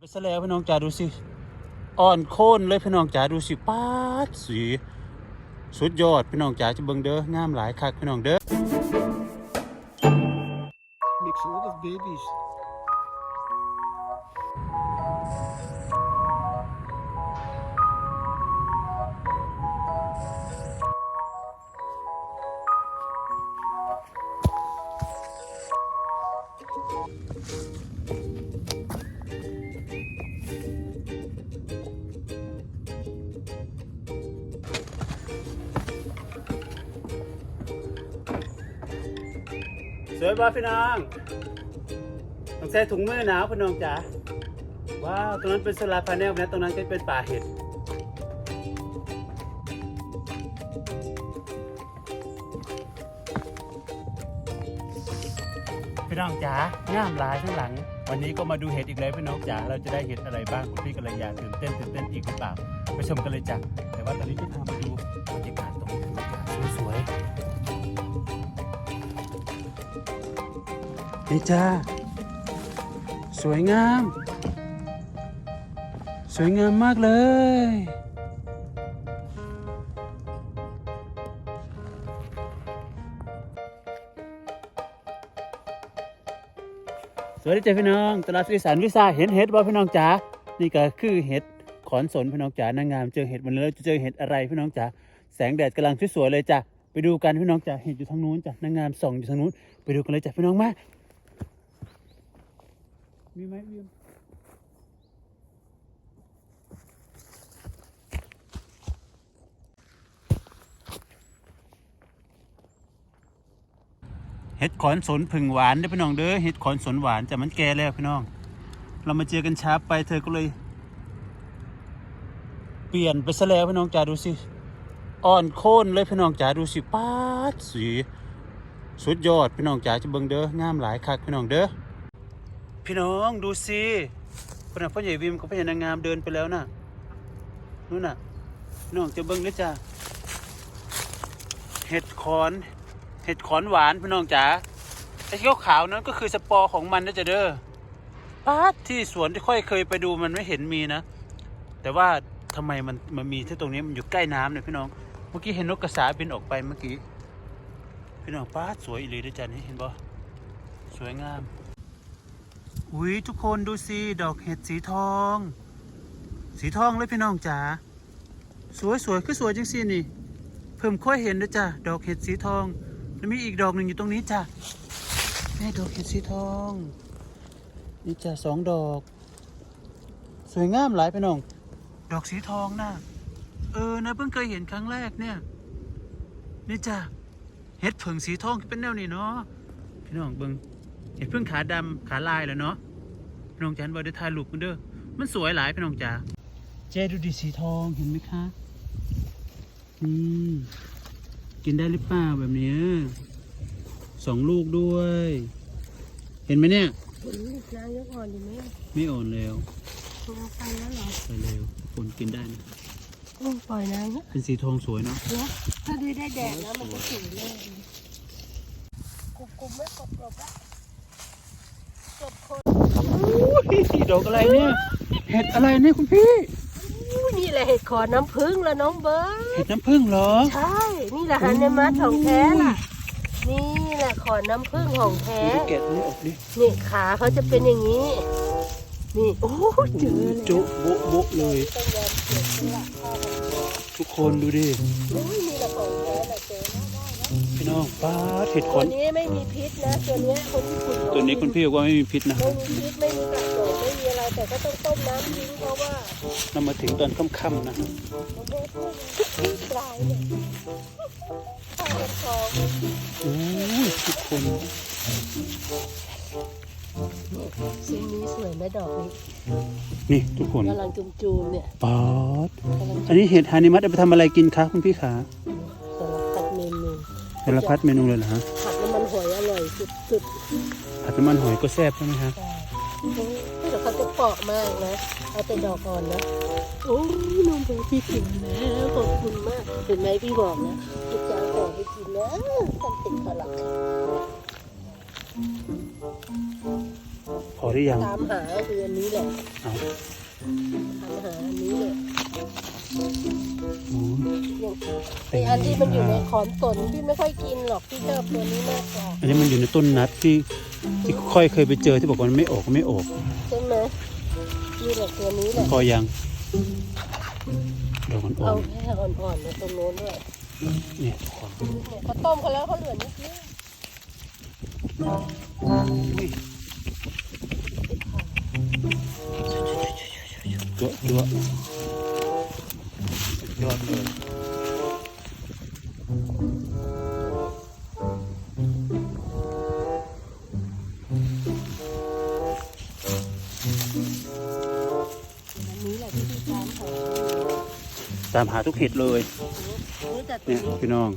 ไปซะแล้วพี่น้องจ๋าดูสิอ่อนโค่นเลยพี่น้องจ๋าดูสิป๊าดสีสุดยอดพี่น้องจ๋าจะเบิ่งเด้องามหลายคักพี่น้องเด้อ Makes a lot of babies. สวยป่ะพี่น้องต้องใส่ถุงมือหนาวพี่น้องจ๋าว้าวตรงนั้นเป็นสลาพาแนลนะตรงนั้นก็เป็นป่าเห็ดพี่น้องจ๋างามหลายข้างหลัง วันนี้ก็มาดูเห็ดอีกแล้วพี่น้องจ๋าเราจะได้เห็ดอะไรบ้างคุณพี่กัลยาตื่นเต้นตื่นเต้นอีกหรือเปล่าไปชมกันเลยจ้ะแต่ว่าตอนนี้จะพามาดูบรรยากาศตรงนี้สวยๆ นี่จ้า สวยงาม สวยงามมากเลย สวัสดีจ้าพี่น้องตลาดสุริสานวิสาเห็นเห็ดบ่พี่น้องจ๋า นี่ก็คือเห็ดขอนสนพี่น้องจ๋านางงามเจอเห็ดมันเลยจะเจอเห็ดอะไรพี่น้องจ๋า แสงแดดกำลังสวยๆเลยจ้ะไปดูกันพี่น้องจ๋าเห็ดอยู่ทางนู้นจ้ะนางงามส่องอยู่ทางนู้น ไปดูกันเลยจ้ะพี่น้องมา มีไหมวิมเห็ดขอนสนผึ่งหวานเด้อพี่น้องเด้อเห็ดขอนสนหวานจะมันแก่แล้วพี่น้อง เรามาเจอกันช้าไปเธอก็เลย เปลี่ยนไปซะแล้วพี่น้องจ๋าดูสิอ่อนโค่นเลยพี่น้องจ๋าดูสิป๊าดสี สุดยอดพี่น้องจ๋าจะเบิ่งเด้องามหลายคักพี่น้องเด้อ พี่น้องดูสิคนน่ะพ่อใหญ่วิมกับพ่อใหญ่นางงามเดินไปแล้วน่ะนู่นน่ะพี่น้องจะเบิ่งด้วยจ้ะเห็ดขอนเห็ดขอนหวานพี่น้องจ๋าไอ้ที่ขาวๆนั้นก็คือสปอร์ของมันนะจ๊ะเด้อป้าที่สวนที่ค่อยเคยไปดูมันไม่เห็นมีนะ แต่ว่าทำไมมันมันมีที่ตรงนี้มันอยู่ใกล้น้ำเนี่ยพี่น้อง เมื่อกี้เห็นนกกระสาบินออกไปเมื่อกี้ พี่น้องป้าสวยอีหลีด้วยจ้ะนี่เห็นบ่สวยงาม อุ้ยทุกคนดูสิดอกเห็ดสีทอง สีทองเลยพี่น้องจ๋าสวยสวยคือสวยจังสินี่ เพิ่มค่อยเห็นนะจ้ะดอกเห็ดสีทองแล้วมีอีกดอกหนึ่งอยู่ตรงนี้จ้ะนี่ดอกเห็ดสีทองนี่จ้ะสองดอก สวยงามหลายพี่น้อง ดอกสีทองนะเออนะเพิ่งเคยเห็นครั้งแรกเนี่ยนี่จ้ะเห็ดเผิงสีทองเป็นแนวนี้เนาะพี่น้องเบิง เห็ดพึ่งขาดำขาลายแล้วเนาะพี่น้องจ๋าบอได้ถ่ายรูปกันเด้อมันสวยหลายพี่น้องจ๋าเจดูดิสีทองเห็นไหมคะนี่กินได้หรือเปล่าแบบเนี้ยสองลูกด้วย เห็นไหมเนี่ยผลลูกนายกอ่อนอยู่ไหมไม่อ่อนแล้วตัวไปแล้วเหรอไปเร็วคนกินได้นะโอ้ปล่อยนายเนาะเป็นสีทองสวยเนาะเนาะถ้าดูได้แดดแล้วมันจะสวยเลยกรุบกรุบไม่กรอบกรอบละจบคน อุ้ยดอกอะไรเนี่ยเห็ดอะไรเนี่ยคุณพี่อู้นี่แหละเห็ดขอน้ำผึ้งแล้วน้องเบิร์เห็ดดน้ำผึ้งเหรอ ใช่ นี่แหละฮันเนมัสของแท้ล่ะ นี่แหละขอน้ำผึ้งของแท้ดูแกะนี่ออกดินี่ขาเขาจะเป็นอย่างนี้ นี่โอ้เจอเลยโจ๊ะโบ๊ะโบ๊ะเลยต้องยอมเสียสละข้าวมันทุกคนดูดิโอ้ยนี่แหละของแท้แหละเจอแล้วได้แล้วพี่น้องป้าดเห็ดขตัอวนนี้ไม่มีพิษนะ ตัวเนี้ยคนญี่ปุ่นตัวนี้คุณพี่บอกว่าไม่มีพิษนะไม่มีพิษไม่มีกัดโดดไม่มีอะไร แต่ก็ต้องต้มน้ำทิ้งเพราะว่าเรามาถึงตอนค่ำๆนะมันโดนพิษปลายเนี่ยข้าวทองโอ้ยทุกคนสีนี้สวยไหมดอกนี้นี่ทุกคนกำลังจุมๆเนี่ยป๊าดกำลังอันนี้เห็ดฮานิมัสเอาไปทำอะไรกินคะคุณพี่ขาสารพัดเมนูสารพัดเมนูเลยเหรอฮะผัดน้ำมันหอยอร่อยสุดผัดน้ำมันหอยก็แซ่บใช่ไหมฮะๆใช่โอ้ยแต่ เขาจะเปาะมากนะเอาแต่ดอกอ่อนนะโอ้ยน้องเบพี่กินแล้วขอบคุณมากเห็นไหมพี่บอกนะจะเอาต่อไปกินนะทำติดพลังพอหรือยังตามหาก็คืออันนี้แหละเอาตามหาอันนี้เลยโอ้ยอย่างไออันที่มันอยู่ในขอนสนพี่ไม่ค่อยกินหรอกพี่ชอบตัวนี้มากกว่าอันนี้มันอยู่ในต้นนัดที่ที่ค่อยเคยไปเจอที่บอกว่ามันไม่ออกก็ไม่ออกใช่ไหม นี่แหละตัวนี้แหละพอยังดอกอ่เอาอนแค่อ่อนๆในตรงโน้นด้วยๆเนี่ยทุกคนเนี่ยเขาต้มกันแล้วเขาเหลือนิดนึงอุ้ยจั่วจั่ว ตามหาทุกเห็ดเลยนี่แต่ตัวเนี่ยนี้พี่น้อง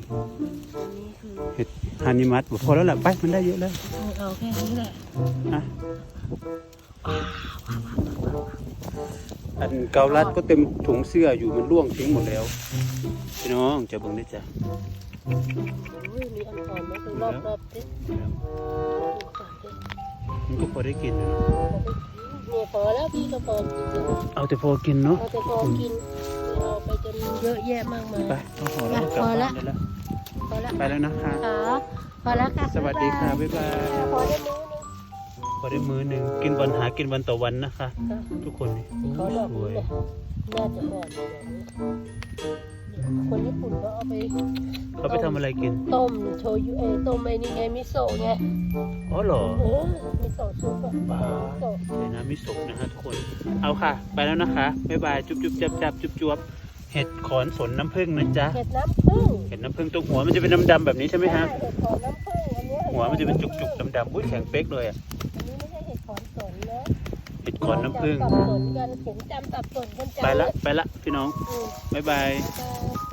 ตัวนี้คือเห็ดฮานิมัสบอกพอแล้วแหละไปมันได้เยอะแล้วเอาแค่นี้แหละอะอันเกาลัดก็เต็มถุงเสื้ออยู่มันร่วงทิ้งหมดแล้วพี่น้องจะเบิ่งได้จ้ะโอ้ยมีอ่อนๆนะคือรอบๆดิดูก่อนดิมันก็พอได้กินนะเนาะเนี่ยพอแล้วพี่ก็พอกินแล้วเอาแต่พอกินเนาะเราจะพอกิน ไม่เอาไปจนเยอะแยะมากมาย ไปต้องพอแล้วกลับพอบ้าละนได้แล้ว พอแล้วไปแล้วนะคะ ค่ะพอแล้วค่ะสวัสดีค่ะ บ๊ายบายพอได้มื้อนึงพอได้มื้อหนึ่งกินวันหากินวันต่อวันนะคะค่ะทุกคนนี่ขอดอกสนี้วยเลยน่าจะอ่อนอยู่แบบนี้คนญี่ปุ่นก็เอาไปเขาไปทำอะไรกิน ต้มโชยุเอยต้มไอ้นี่ไงมิโซะไงอ๋อเหรอ เออมิโซะซุปอะมิโซะ ใส่น้ำมิโซะนะฮะทุกคน เอาค่ะ ไปแล้วนะคะ บ๊ายบาย จุ๊บจุ๊บจับจับจุ๊บจุ๊บ เห็ดขอนสนน้ำผึ้งนะจ๊ะ เห็ดน้ำผึ้งเห็ดน้ำผึ้งตรงหัวมันจะเป็นดำๆแบบนี้ใช่ไหมฮะใช่เห็ดขอนน้ำผึ้งอันเนี้ยหัวมันจะเป็นจุกๆดำๆอุ้ยแข็งเป๊กเลยอะอันนี้ไม่ใช่เห็ดขอนสนนะเห็ดขอนน้ำผึ้งจำสับสนกันผมจำสับสนคนจำไปละไปละพี่น้องอืมบ๊ายบายบ๊ายบาย